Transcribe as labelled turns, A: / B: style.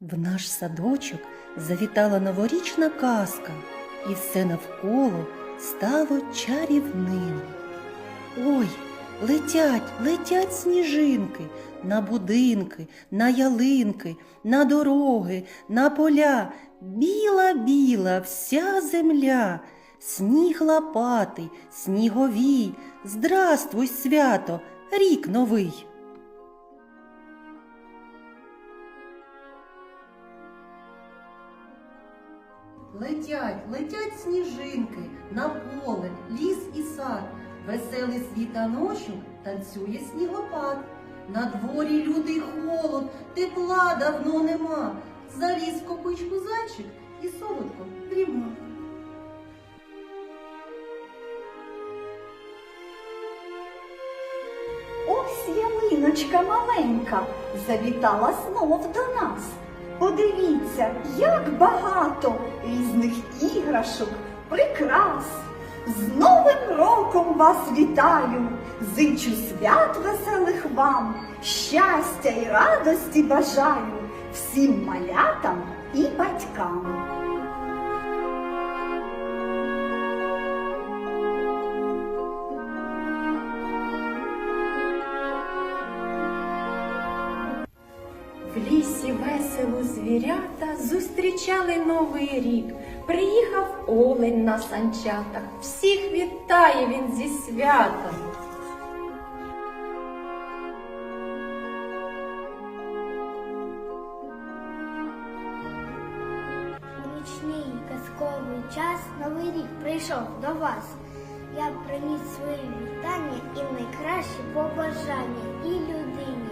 A: В наш садочок завітала новорічна казка, і все навколо стало чарівним. Ой, летять, летять сніжинки на будинки, на ялинки, на дороги, на поля. Біла, біла вся земля, сніг лопатий, сніговій. Здравствуй, свято, рік новий. Летять, летять сніжинки на поле, ліс і сад. Веселий світаночок танцює снігопад. На дворі лютий холод, тепла давно нема. Заліз копичку зайчик і солодко дріма.
B: Ось ялиночка маленька завітала знов до нас. Подивіться, як багато різних іграшок, прикрас. З Новим роком вас вітаю! Зичу свят веселих вам, щастя і радості бажаю всім малятам і батькам.
C: В лісі весело звірята зустрічали новий рік. Приїхав олень на санчатах. Всіх вітає він зі святом.
D: У нічний казковий час новий рік прийшов до вас. Я приніс свої вітання і найкращі побажання і людині,